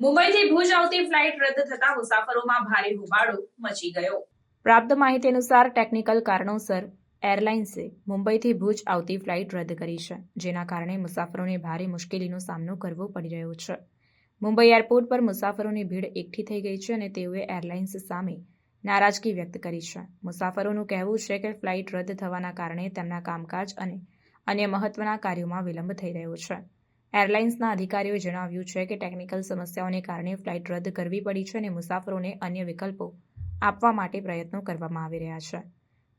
મુંબઈથી ભુજ આવતી ફ્લાઇટ રદ થતા મુસાફરોમાં ભારે હોબાળો મચી ગયો. પ્રાપ્ત માહિતી અનુસાર ટેકનિકલ કારણોસર એરલાઇન્સે મુંબઈથી ભુજ આવતી ફ્લાઇટ રદ કરી છે, જેના કારણે મુસાફરોને ભારે મુશ્કેલીનો સામનો કરવો પડી રહ્યો છે. મુંબઈ એરપોર્ટ પર મુસાફરોની ભીડ એકઠી થઈ ગઈ છે અને તેઓએ એરલાઇન્સ સામે નારાજગી વ્યક્ત કરી છે. મુસાફરોનું કહેવું છે કે ફ્લાઇટ રદ થવાના કારણે તેમના કામકાજ અને અન્ય મહત્વના કાર્યોમાં વિલંબ થઈ રહ્યો છે. એરલાઇન્સના અધિકારીઓએ જણાવ્યું છે કે ટેકનિકલ સમસ્યાઓને કારણે ફ્લાઇટ રદ કરવી પડી છે અને મુસાફરોને અન્ય વિકલ્પો આપવા માટે પ્રયત્નો કરવામાં આવી રહ્યા છે.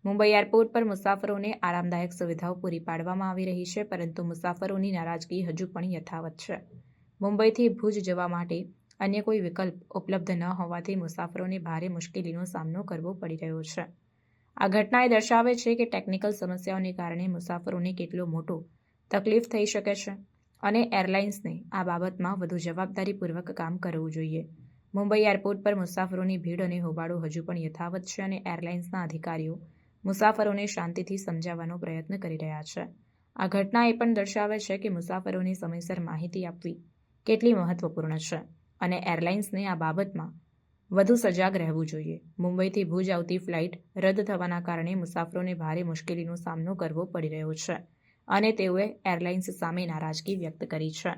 મુંબઈ એરપોર્ટ પર મુસાફરોને આરામદાયક સુવિધાઓ પૂરી પાડવામાં આવી રહી છે, પરંતુ મુસાફરોની નારાજગી હજુ પણ યથાવત છે. મુંબઈથી ભુજ જવા માટે અન્ય કોઈ વિકલ્પ ઉપલબ્ધ ન હોવાથી મુસાફરોને ભારે મુશ્કેલીનો સામનો કરવો પડી રહ્યો છે. આ ઘટના એ દર્શાવે છે કે ટેકનિકલ સમસ્યાઓને કારણે મુસાફરોને કેટલો મોટો તકલીફ થઈ શકે છે. અને એરલાઇન્સને આ બાબતમાં વધુ જવાબદારીપૂર્વક કામ કરવું જોઈએ. મુંબઈ એરપોર્ટ પર મુસાફરોની ભીડ અને હોબાળો હજુ પણ યથાવત છે અને એરલાઇન્સના અધિકારીઓ મુસાફરોને શાંતિથી સમજાવવાનો પ્રયત્ન કરી રહ્યા છે. આ ઘટના એ પણ દર્શાવે છે કે મુસાફરોને સમયસર માહિતી આપવી કેટલી મહત્વપૂર્ણ છે અને એરલાઇન્સને આ બાબતમાં વધુ સજાગ રહેવું જોઈએ. મુંબઈથી ભુજ આવતી ફ્લાઇટ રદ થવાના કારણે મુસાફરોને ભારે મુશ્કેલીનો સામનો કરવો પડી રહ્યો છે. અને તેઓએ એરલાઇન્સ સામે નારાજગી વ્યક્ત કરી છે.